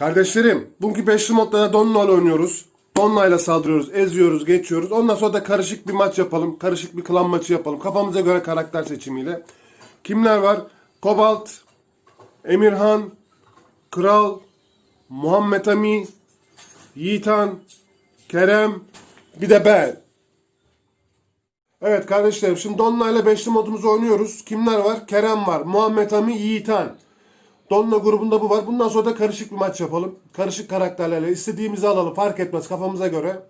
Kardeşlerim, bugünkü beşli modda da Donna ile oynuyoruz. Donna ile saldırıyoruz, eziyoruz, geçiyoruz. Ondan sonra da karışık bir maç yapalım. Karışık bir klan maçı yapalım. Kafamıza göre karakter seçimiyle. Kimler var? Kobalt, Emirhan, Kral, Muhammed Ami, Yiğitan, Kerem, bir de ben. Evet kardeşlerim şimdi Donna ile beşli modumuzu oynuyoruz. Kimler var? Kerem var, Muhammed Ami, Yiğitan. Donna grubunda bu var. Bundan sonra da karışık bir maç yapalım. Karışık karakterlerle istediğimizi alalım. Fark etmez kafamıza göre.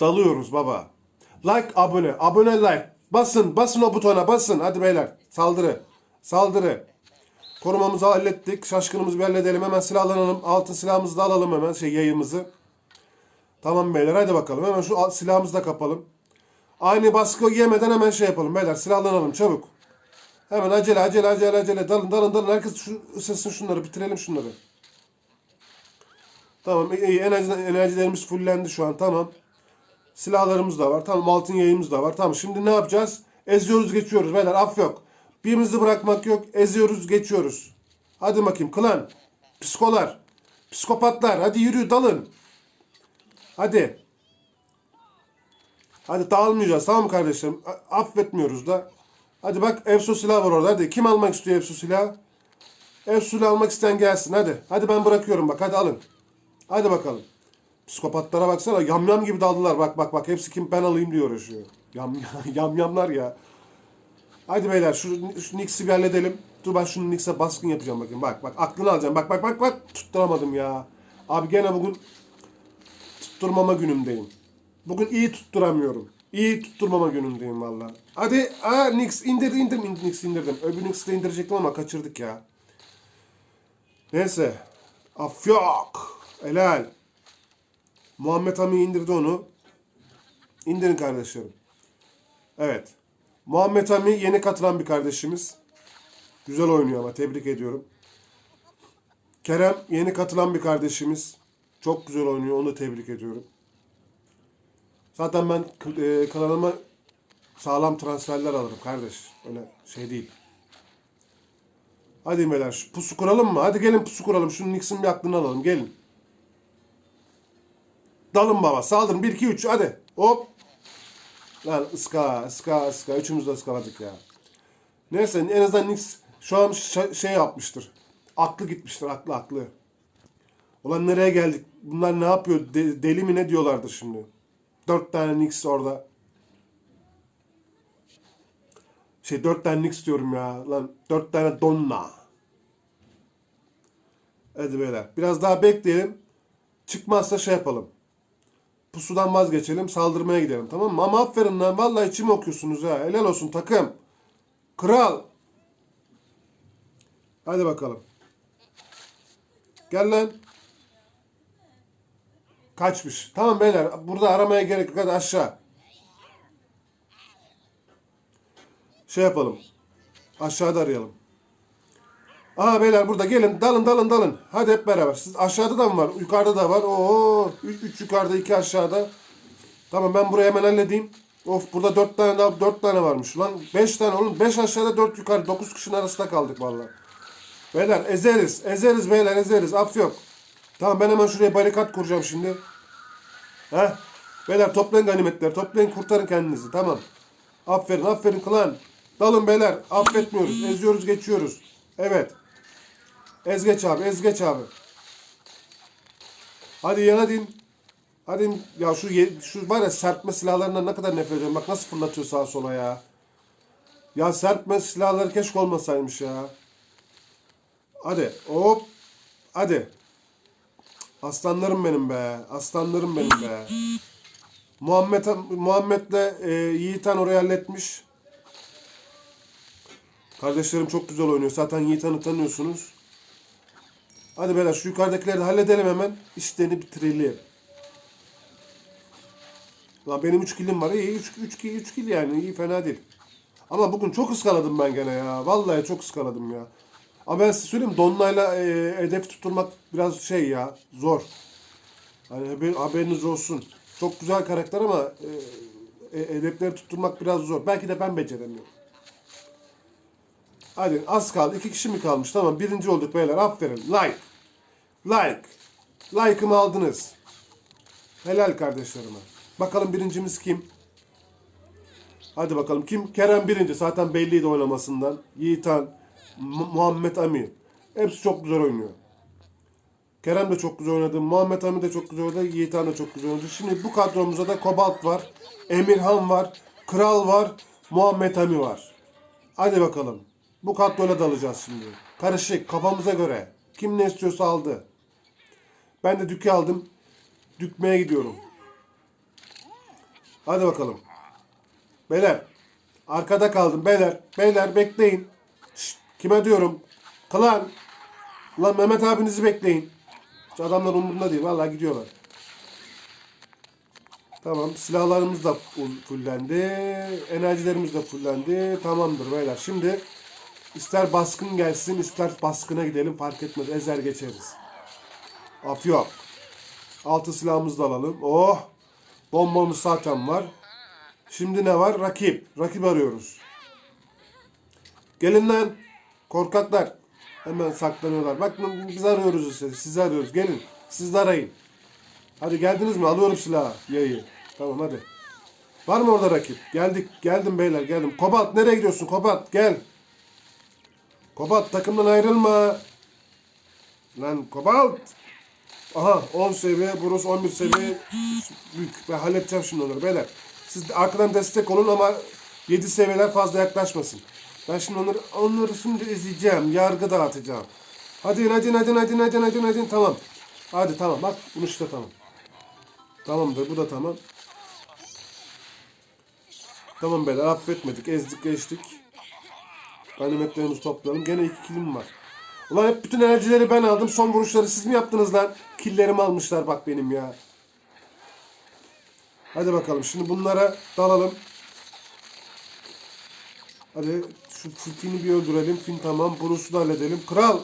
Dalıyoruz baba. Like, abone. Abone, like. Basın, basın o butona basın. Hadi beyler. Saldırı. Saldırı. Korumamızı hallettik. Şaşkınımızı halledelim. Hemen silahlanalım. Altın silahımızı da alalım hemen. Şey yayımızı. Tamam beyler hadi bakalım. Hemen şu silahımızı da kapalım. Aynı baskı yemeden hemen şey yapalım beyler. Silahlanalım çabuk. Hemen acele acele acele acele dalın dalın dalın herkes şu ısırsın şunları bitirelim şunları. Tamam iyi. Enerji, enerjilerimiz fullendi şu an tamam. Silahlarımız da var tamam altın yayımız da var tamam şimdi ne yapacağız? Eziyoruz geçiyoruz beyler af yok. Birimizi bırakmak yok eziyoruz geçiyoruz. Hadi bakayım klan. Psikolar. Psikopatlar hadi yürü dalın. Hadi. Hadi dağılmayacağız tamam mı kardeşlerim? Affetmiyoruz da. Hadi bak Efso silah var orada. Hadi kim almak istiyor Efso silahı? Efso almak isteyen gelsin hadi. Hadi ben bırakıyorum bak hadi alın. Hadi bakalım. Psikopatlara baksana yamyam gibi daldılar. Bak bak bak hepsi kim ben alayım diye uğraşıyor. Yam, yamyamlar ya. Hadi beyler şu, şu Nix'i bir halledelim. Dur ben şunu Nix'e baskın yapacağım bakayım. Bak bak aklını alacağım. Bak bak bak bak tutturamadım ya. Abi gene bugün tutturmama günümdeyim. Bugün iyi tutturamıyorum. İyi tutturmama günümdeyim valla. Hadi aa Nix indir indir Nix indirdim. Öbür Nix'i de indirecektim ama kaçırdık ya. Neyse. Af yok. Helal. Muhammed Ami indirdi onu. İndirin kardeşlerim. Evet. Muhammed Ami yeni katılan bir kardeşimiz. Güzel oynuyor ama tebrik ediyorum. Kerem yeni katılan bir kardeşimiz. Çok güzel oynuyor. Onu da tebrik ediyorum. Zaten ben e, kanalıma sağlam transferler alırım kardeş. Öyle şey değil. Hadi beyler pusu kuralım mı? Hadi gelin pusu kuralım. Şunun Nix'in bir aklını alalım. Gelin. Dalın baba. Saldırın. 1 2 3 hadi. Hop. Lan ıska ıska ıska. Üçümüz de ıskaladık ya. Neyse en azından Nix şu an şey yapmıştır. Aklı gitmiştir. Aklı aklı. Ulan nereye geldik? Bunlar ne yapıyor? De- deli mi ne diyorlardır şimdi? Dört tane Nix orada. Şey dört tane Nix diyorum ya. Lan dört tane Donna. Hadi beyler. Biraz daha bekleyelim. Çıkmazsa şey yapalım. Pusudan vazgeçelim. Saldırmaya gidelim. Tamam mı? Ama aferin lan. Vallahi içimi okuyorsunuz ha. Helal olsun takım. Kral. Hadi bakalım. Gel lan. Kaçmış. Tamam beyler. Burada aramaya gerek yok. Hadi aşağı. Şey yapalım. Aşağıda arayalım. Aha beyler burada gelin. Dalın dalın dalın. Hadi hep beraber. Siz aşağıda da mı var? Yukarıda da var. Oo, 3 yukarıda 2 aşağıda. Tamam ben burayı hemen halledeyim. Of burada 4 tane daha 4 tane varmış. Lan 5 tane oğlum. 5 aşağıda 4 yukarı. 9 kişinin arasında kaldık vallahi. Beyler ezeriz. Ezeriz beyler ezeriz. Af yok. Tamam ben hemen şuraya barikat kuracağım şimdi. Heh. Beyler toplayın ganimetleri. Toplayın kurtarın kendinizi. Tamam. Aferin aferin klan. Dalın beyler. Affetmiyoruz. Eziyoruz geçiyoruz. Evet. Ez geç abi. Ez geç abi. Hadi yana din. Hadi ya şu şu var ya serpme silahlarından ne kadar nefret ediyorum. Bak nasıl fırlatıyor sağa sola ya. Ya serpme silahları keşke olmasaymış ya. Hadi hop. Hadi. Aslanlarım benim be. Aslanlarım benim be. Muhammed Muhammed'le e, Yiğitan orayı halletmiş. Kardeşlerim çok güzel oynuyor. Zaten Yiğitan'ı tanıyorsunuz. Hadi beyler şu yukarıdakileri de halledelim hemen. İşlerini bitirelim. Lan benim 3 kilim var. İyi 3 3 kill 3 kill yani iyi fena değil. Ama bugün çok ıskaladım ben gene ya. Vallahi çok ıskaladım ya. Ama ben size söyleyeyim Donna'yla e, hedef tutturmak biraz şey ya zor. Hani haber- haberiniz olsun. Çok güzel karakter ama e, e, hedefleri tutturmak biraz zor. Belki de ben beceremiyorum. Hadi az kaldı. iki kişi mi kalmış? Tamam birinci olduk beyler. Aferin. Like. Like. Like'ımı aldınız. Helal kardeşlerime. Bakalım birincimiz kim? Hadi bakalım kim? Kerem birinci. Zaten belliydi oynamasından. Yiğitan, Muhammed Ami. Hepsi çok güzel oynuyor. Kerem de çok güzel oynadı. Muhammed Ami de çok güzel oynadı. Yiğitan da çok güzel oynadı. Şimdi bu kadromuzda da Kobalt var. Emirhan var. Kral var. Muhammed Ami var. Hadi bakalım. Bu kadroyla dalacağız şimdi. Karışık kafamıza göre. Kim ne istiyorsa aldı. Ben de dükü aldım. Dükmeye gidiyorum. Hadi bakalım. Beyler. Arkada kaldım. Beyler. Beyler bekleyin. Kime diyorum? Klan. Lan Mehmet abinizi bekleyin. Şu adamlar umurunda değil. Vallahi gidiyorlar. Tamam. Silahlarımız da full- fullendi. Enerjilerimiz de fullendi. Tamamdır beyler. Şimdi ister baskın gelsin ister baskına gidelim. Fark etmez. Ezer geçeriz. Af. Altı silahımızı da alalım. Oh. Bombamız zaten var. Şimdi ne var? Rakip. Rakip arıyoruz. Gelin lan. Korkaklar. Hemen saklanıyorlar. Bak biz arıyoruz sizi. Sizi arıyoruz. Gelin. Siz de arayın. Hadi geldiniz mi? Alıyorum silahı. Yayı. Tamam hadi. Var mı orada rakip? Geldik. Geldim beyler geldim. Kobat nereye gidiyorsun? Kobat gel. Kobat takımdan ayrılma. Lan Kobalt. Aha 10 seviye, Bruce 11 seviye büyük. Ben halledeceğim şimdi onları beyler. Siz arkadan destek olun ama 7 seviyeler fazla yaklaşmasın. Ben şimdi onları, onları şimdi izleyeceğim. Yargı dağıtacağım. Hadi hadi hadi hadi hadi hadi hadi tamam. Hadi tamam bak bunu işte tamam. Tamamdır bu da tamam. Tamam beyler affetmedik ezdik geçtik. Ganimetlerimizi toplayalım. Gene iki kilim var. Ulan hep bütün enerjileri ben aldım. Son vuruşları siz mi yaptınız lan? Killerimi almışlar bak benim ya. Hadi bakalım. Şimdi bunlara dalalım. Hadi şu Fin'i bir öldürelim. Fin tamam. Bruce'u da halledelim. Kral.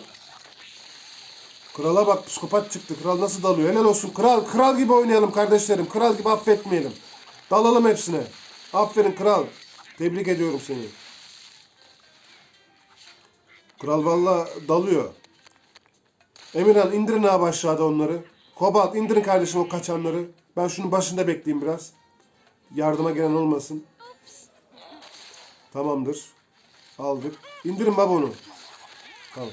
Krala bak psikopat çıktı. Kral nasıl dalıyor? Helal olsun. Kral. Kral gibi oynayalım kardeşlerim. Kral gibi affetmeyelim. Dalalım hepsine. Aferin kral. Tebrik ediyorum seni. Kral valla dalıyor. Emirhan indirin abi aşağıda onları. Kobalt indirin kardeşim o kaçanları. Ben şunun başında bekleyeyim biraz. Yardıma gelen olmasın. Tamamdır. Aldık. İndirin baba onu. Tamam.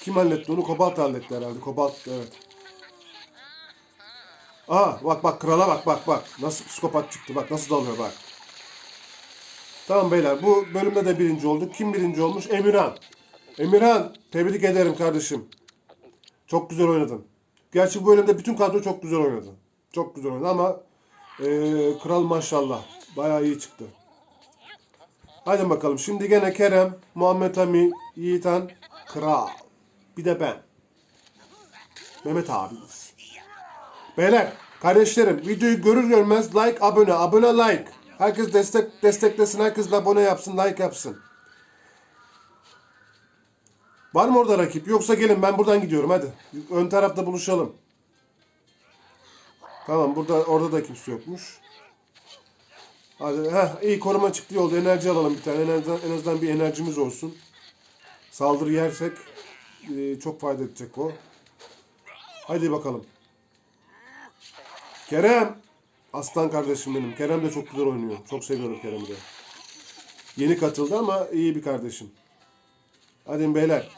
Kim halletti onu? Kobalt halletti herhalde. Kobalt evet. Aha bak bak krala bak bak bak. Nasıl psikopat çıktı bak nasıl dalıyor bak. Tamam beyler bu bölümde de birinci olduk. Kim birinci olmuş? Emirhan. Emirhan tebrik ederim kardeşim. Çok güzel oynadın. Gerçi bu bölümde bütün kadro çok güzel oynadı. Çok güzel oynadı ama eee, kral maşallah. Bayağı iyi çıktı. Hadi bakalım. Şimdi gene Kerem, Muhammed Ami, Yiğitan, Kral. Bir de ben. Mehmet abimiz. Beyler, kardeşlerim videoyu görür görmez like, abone, abone, like. Herkes destek desteklesin, herkes abone yapsın, like yapsın. Var mı orada rakip? Yoksa gelin ben buradan gidiyorum hadi. Ön tarafta buluşalım. Tamam burada orada da kimse yokmuş. Hadi heh, iyi koruma çıktı yolda enerji alalım bir tane. En azından, en azından bir enerjimiz olsun. Saldırı yersek e, çok fayda edecek o. Hadi bakalım. Kerem. Aslan kardeşim benim. Kerem de çok güzel oynuyor. Çok seviyorum Kerem'i de. Yeni katıldı ama iyi bir kardeşim. Hadi beyler.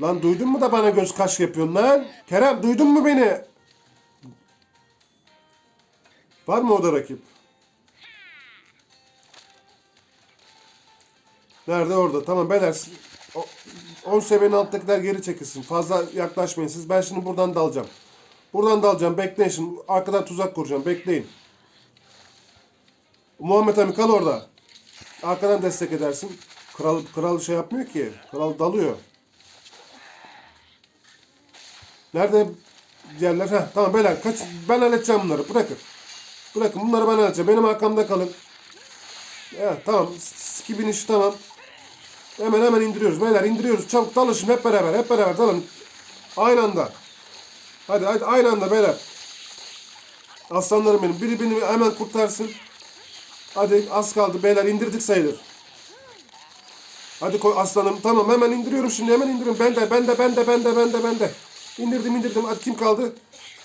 Lan duydun mu da bana göz kaş yapıyorsun lan? Kerem duydun mu beni? Var mı orada rakip? Nerede orada? Tamam beyler. siz- o- 10 seviyenin alttakiler geri çekilsin. Fazla yaklaşmayın siz. Ben şimdi buradan dalacağım. Buradan dalacağım. Bekleyin şimdi. Arkadan tuzak kuracağım. Bekleyin. Muhammed Ami kal orada. Arkadan destek edersin. Kral kral şey yapmıyor ki. Kral dalıyor. Nerede diğerler? Heh, tamam beyler kaç ben halledeceğim bunları. Bırakın. Bırakın bunları ben halledeceğim. Benim arkamda kalın. Evet tamam. Skibin işi tamam. Hemen hemen indiriyoruz. Beyler indiriyoruz. Çabuk dalın şimdi hep beraber. Hep beraber dalın. Aynı anda. Hadi hadi aynı anda beyler. Aslanlarım benim. Biri beni hemen kurtarsın. Hadi az kaldı beyler indirdik sayılır. Hadi koy aslanım. Tamam hemen indiriyorum şimdi hemen indiriyorum. Ben de ben de ben de ben de ben de ben de. İndirdim indirdim. Hadi kim kaldı?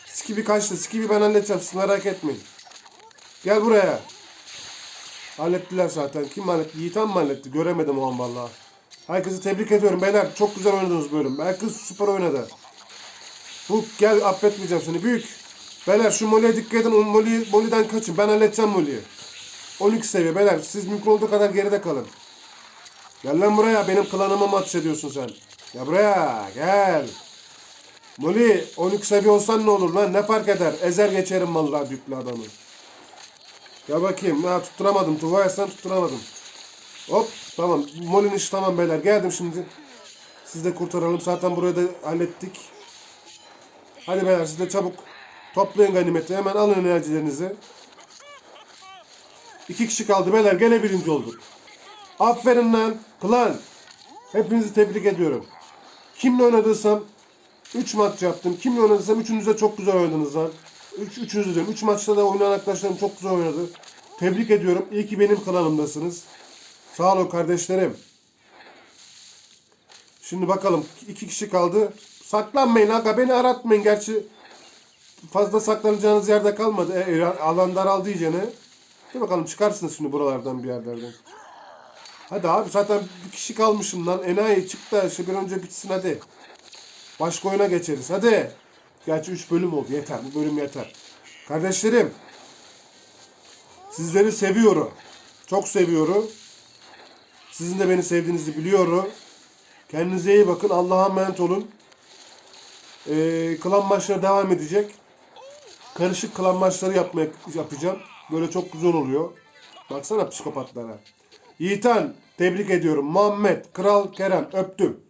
Skibi kaçtı. Skibi ben halledeceğim. Siz merak etmeyin. Gel buraya. Hallettiler zaten. Kim halletti? Yiğitan mı halletti? Göremedim o an vallahi. Herkesi tebrik ediyorum beyler. Çok güzel oynadınız bölüm. Herkes süper oynadı. Bu gel affetmeyeceğim seni. Büyük. Beyler şu Molly'e dikkat edin. Molly, Molly'den kaçın. Ben halledeceğim Molly'yi. 12 seviye beyler. Siz mümkün olduğu kadar geride kalın. Gel lan buraya. Benim klanıma mı ediyorsun sen? Gel buraya. Gel. Molly 12 seviye olsan ne olur lan? Ne fark eder? Ezer geçerim vallahi büyüklü adamı. Gel bakayım. Ha tutturamadım. Tuva yazsan tutturamadım. Hop tamam. Molly'nin işi tamam beyler. Geldim şimdi. Siz de kurtaralım. Zaten burayı da hallettik. Hadi beyler siz de çabuk toplayın ganimeti. Hemen alın enerjilerinizi. İki kişi kaldı beyler. Gene birinci olduk. Aferin lan. Klan. Hepinizi tebrik ediyorum. Kimle oynadıysam 3 maç yaptım. Kimle oynadıysam üçünüz de çok güzel oynadınız lan. Üç, üçünüz de. Üç maçta da oynayan arkadaşlarım çok güzel oynadı. Tebrik ediyorum. İyi ki benim kanalımdasınız. Sağ olun kardeşlerim. Şimdi bakalım. iki kişi kaldı. Saklanmayın aga. Beni aratmayın. Gerçi fazla saklanacağınız yerde kalmadı. E, e, alan daraldı iyicene. Dur bakalım çıkarsınız şimdi buralardan bir yerlerden. Hadi abi zaten bir kişi kalmışım lan. Enayi çık da şu bir önce bitsin hadi. Başka oyuna geçeriz. Hadi. Gerçi 3 bölüm oldu. Yeter. Bu bölüm yeter. Kardeşlerim. Sizleri seviyorum. Çok seviyorum. Sizin de beni sevdiğinizi biliyorum. Kendinize iyi bakın. Allah'a emanet olun. Ee, klan maçları devam edecek. Karışık klan maçları yapmaya, yapacağım. Böyle çok güzel oluyor. Baksana psikopatlara. Yiğitan tebrik ediyorum. Muhammed, Kral Kerem öptüm.